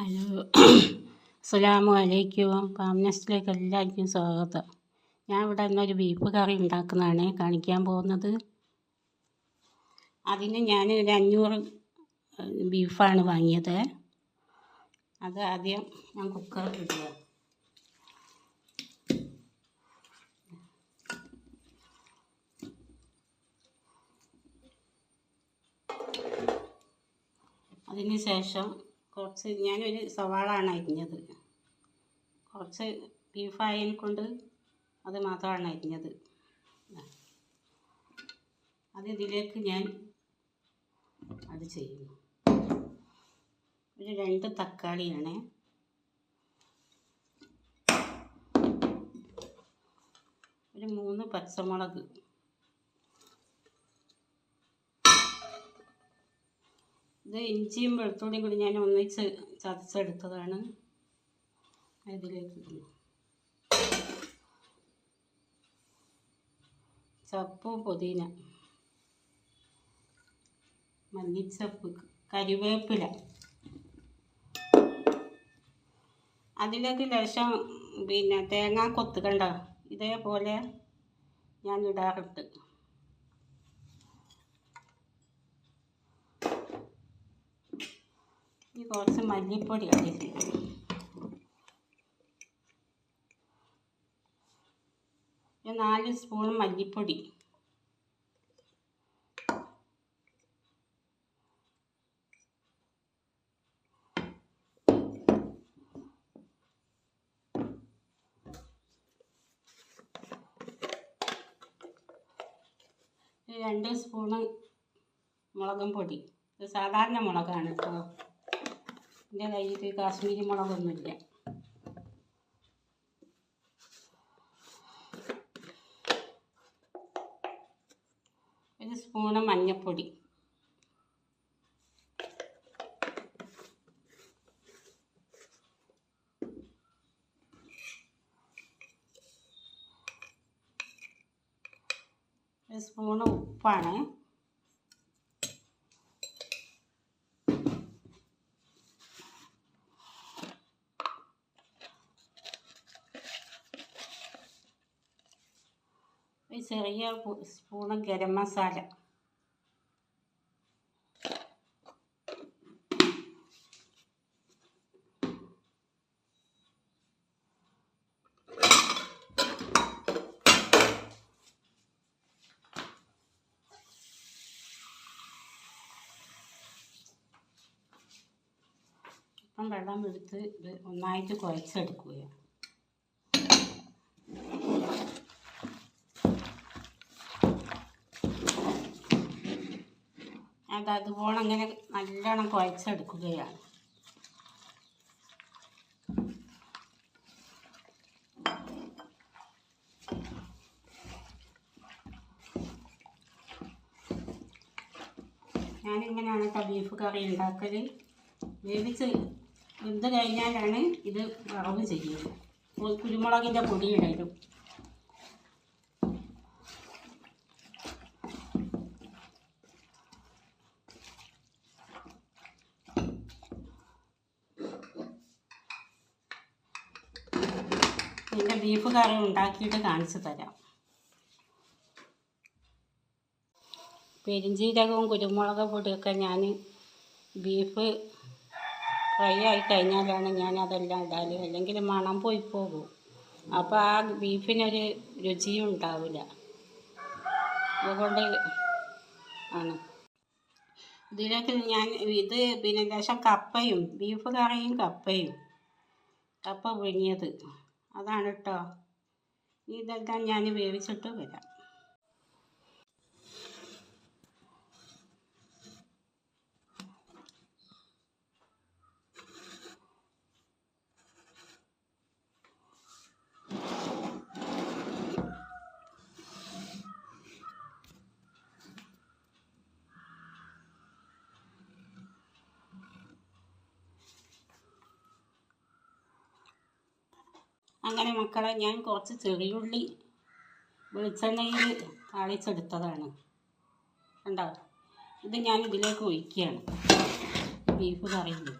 Hello. അസ്സലാമു അലൈക്കും ഫാംനെസ്റ്റിലേക്ക് എല്ലാവർക്കും സ്വാഗതം. ഞാൻ ഇവിടെ ഇന്നൊരു ബീഫ് കറി ഉണ്ടാക്കുന്നതാണ് കാണിക്കാൻ പോകുന്നത്. അതിന് ഞാൻ ഒരു അഞ്ഞൂറ് ബീഫാണ് വാങ്ങിയത്. അത് ആദ്യം ഞാൻ കുക്കറിൽ ഇടുക. അതിന് ശേഷം കുറച്ച് ഞാനൊരു സവാളാണ് അരിഞ്ഞത്. കുറച്ച് ബീഫായതിനെ കൊണ്ട് അത് മാത്രമാണ് അരിഞ്ഞത്. അത് ഇതിലേക്ക് ഞാൻ അത് ചെയ്യുന്നു. ഒരു രണ്ട് തക്കാളിയാണ്. ഒരു മൂന്ന് പച്ചമുളക്. ഇത് ഇഞ്ചിയും വെളുത്തുള്ളിയും കൂടി ഞാൻ ഒന്നിച്ച് ചതച്ചെടുത്തതാണ്. ഇതിലേക്ക് ഇടുന്നു ചപ്പ് പുതിന മല്ലിച്ചപ്പ് കരിവേപ്പില. അതിലേക്ക് ലേശം പിന്നെ തേങ്ങാ കൊത്ത് കണ്ട ഇതേപോലെ ഞാൻ ഇടാറുണ്ട്. ഈ കുറച്ച് മല്ലിപ്പൊടി അടിച്ച് ഒരു നാല് സ്പൂൺ മല്ലിപ്പൊടി. രണ്ട് സ്പൂണ് മുളകും പൊടി. സാധാരണ മുളകാണ് കേട്ടോ. എന്റെ കയ്യിൽ കാശ്മീരി മുളകൊന്നുമില്ല. ഒരു സ്പൂണ് മഞ്ഞപ്പൊടി. ഒരു സ്പൂണ് ഉപ്പാണ് ഒരു ചെറിയ സ്പൂണ് ഗരം മസാല. വെള്ളം എടുത്ത് ഇത് ഒന്നായിട്ട് കുഴച്ചെടുക്കുകയാണ്. അത് അതുപോലെ അങ്ങനെ നല്ലോണം കുഴച്ചെടുക്കുകയാണ്. ഞാനിങ്ങനെയാണ് കേട്ടോ ബീഫ് കറി ഉണ്ടാക്കൽ വേവിച്ച് വെന്ത് കഴിഞ്ഞാലാണ് ഇത് വറവ് ചെയ്യുന്നത്. കുരുമുളകിന്റെ പൊടി ഇടലും പിന്നെ ബീഫ് കറി ഉണ്ടാക്കിയിട്ട് കാണിച്ചു തരാം. പെരിഞ്ചീരകവും കുരുമുളക് പൊടിയൊക്കെ ഞാൻ ബീഫ് ഫ്രൈ ആയി കഴിഞ്ഞാലാണ് ഞാൻ അതെല്ലാം ഇടാറ് അല്ലെങ്കിൽ മണം പോയി പോകും. അപ്പോൾ ആ ബീഫിനൊരു രുചിയും ഉണ്ടാവില്ല. അതുകൊണ്ട് ആണ്. ഇതിലേക്ക് ഞാൻ ഇത് പിന്നെ ലേശം കപ്പയും ബീഫ് കറിയും കപ്പയും. കപ്പ പുഴുങ്ങിയത്. അതാണ് കേട്ടോ ഇതെല്ലാം ഞാൻ വേവിച്ചിട്ട് വരാം. അങ്ങനെ മക്കളെ ഞാൻ കുറച്ച് ചെറിയുള്ളി വെളിച്ചെണ്ണയിൽ താളിച്ചെടുത്തതാണ്. കണ്ടോ? ഇത് ഞാൻ ഇതിലേക്ക് ഒഴിക്കുകയാണ്. ബീഫ് കറിയിലേക്ക്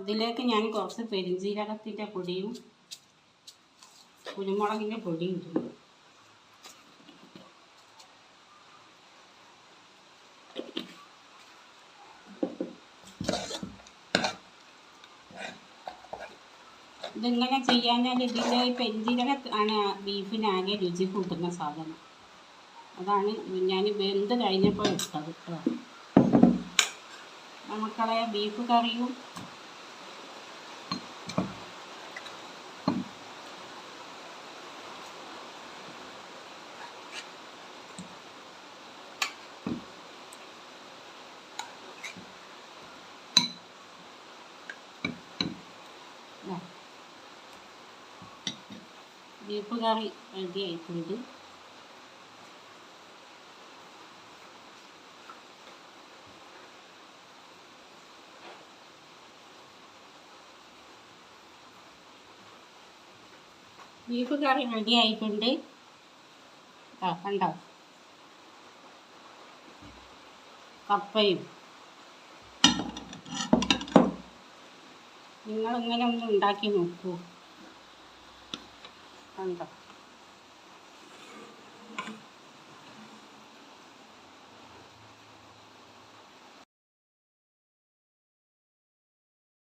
അതിലേക്ക് ഞാൻ കുറച്ച് പെരിഞ്ജീരകത്തിന്റെ പൊടിയും കുരുമുളകിന്റെ പൊടി ഇടുന്നു. ഇതിങ്ങനെ ചെയ്യാഞ്ഞാൽ ഇതിന്റെ ഈ പെരിഞ്ജീരകം ആണ് ബീഫിനാകെ രുചി കൂട്ടുന്ന സാധനം. അതാണ് ഞാൻ വെന്ത് കഴിഞ്ഞപ്പോൾ ഇട്ടത് കേട്ടോ നമുക്കളെ ബീഫ് കറിയും ആ. ബീഫ് കറി റെഡി ആയിട്ടുണ്ട് ബീഫ് കറി റെഡി ആയിട്ടുണ്ട് കണ്ടോ? കപ്പയും. നിങ്ങളിങ്ങനെ ഒന്ന് ഉണ്ടാക്കി നോക്കൂ. കണ്ടോ